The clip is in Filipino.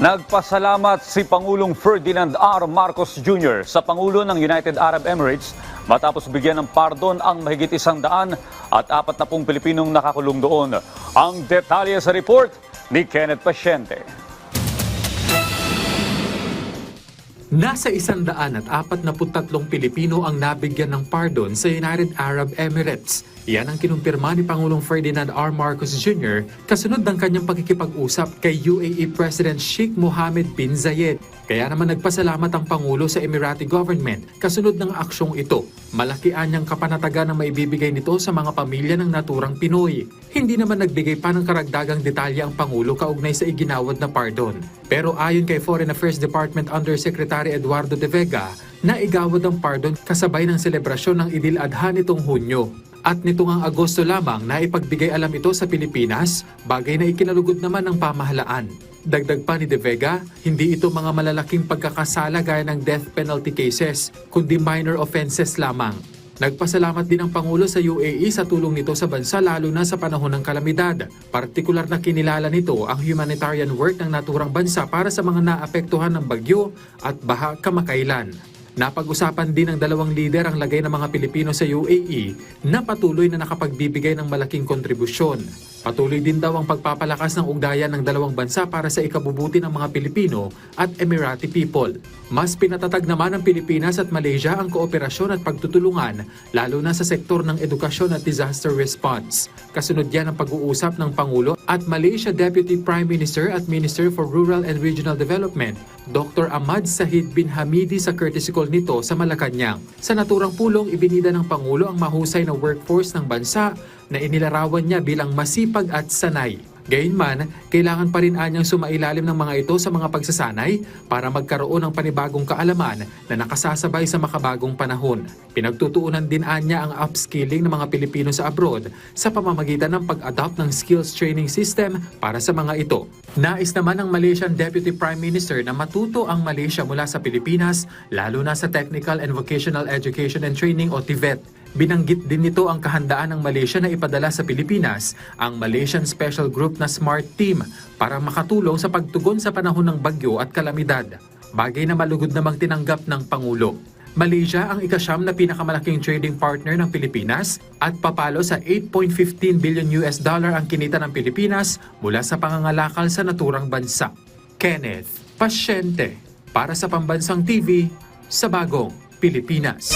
Nagpasalamat si Pangulong Ferdinand R. Marcos Jr. sa Pangulo ng United Arab Emirates matapos bigyan ng pardon ang mahigit isang daan at apat na pong Pilipinong nakakulong doon. Ang detalye sa report ni Kenneth Pasyente. Nasa isandaan at apat na tatlong Pilipino ang nabigyan ng pardon sa United Arab Emirates. Yan ang kinumpirma ni Pangulong Ferdinand R. Marcos Jr. kasunod ng kanyang pakikipag-usap kay UAE President Sheikh Mohammed bin Zayed. Kaya naman nagpasalamat ang Pangulo sa Emirati government kasunod ng aksyong ito. Malaki anyang kapanatagan na maibibigay nito sa mga pamilya ng naturang Pinoy. Hindi naman nagbigay pa ng karagdagang detalye ang Pangulo kaugnay sa iginawad na pardon. Pero ayon kay Foreign Affairs Department Undersecretary Eduardo De Vega, naigawad ang pardon kasabay ng selebrasyon ng Idil Adha nitong Hunyo. At nitong ang Agosto lamang na ipagbigay alam ito sa Pilipinas, bagay na ikinalugod naman ng pamahalaan. Dagdag pa ni De Vega, hindi ito mga malalaking pagkakasala gaya ng death penalty cases, kundi minor offenses lamang. Nagpasalamat din ang Pangulo sa UAE sa tulong nito sa bansa lalo na sa panahon ng kalamidad. Partikular na kinilala nito ang humanitarian work ng naturang bansa para sa mga naapektuhan ng bagyo at baha kamakailan. Napag-usapan din ng dalawang lider ang lagay ng mga Pilipino sa UAE na patuloy na nakapagbibigay ng malaking kontribusyon. Patuloy din daw ang pagpapalakas ng ugnayan ng dalawang bansa para sa ikabubuti ng mga Pilipino at Emirati people. Mas pinatatag naman ng Pilipinas at Malaysia ang kooperasyon at pagtutulungan lalo na sa sektor ng edukasyon at disaster response. Kasunod yan ang pag-uusap ng Pangulo at Malaysia Deputy Prime Minister at Minister for Rural and Regional Development, Dr. Ahmad Sahid bin Hamidi sa courtesy call nito sa Malacanang. Sa naturang pulong, ibinida ng Pangulo ang mahusay na workforce ng bansa na inilarawan niya bilang masipag at sanay. Gayunman, kailangan pa rin anyang sumailalim ng mga ito sa mga pagsasanay para magkaroon ng panibagong kaalaman na nakasasabay sa makabagong panahon. Pinagtutuunan din anya ang upskilling ng mga Pilipino sa abroad sa pamamagitan ng pag-adopt ng skills training system para sa mga ito. Nais naman ng Malaysian Deputy Prime Minister na matuto ang Malaysia mula sa Pilipinas, lalo na sa Technical and Vocational Education and Training o TVET. Binanggit din nito ang kahandaan ng Malaysia na ipadala sa Pilipinas ang Malaysian Special Group na Smart Team para makatulong sa pagtugon sa panahon ng bagyo at kalamidad. Bagay na malugod namang tinanggap ng Pangulo. Malaysia ang ikasyam na pinakamalaking trading partner ng Pilipinas at papalo sa 8.15 billion US dollar ang kinita ng Pilipinas mula sa pangangalakal sa naturang bansa. Kenneth Pasyente para sa Pambansang TV sa Bagong Pilipinas.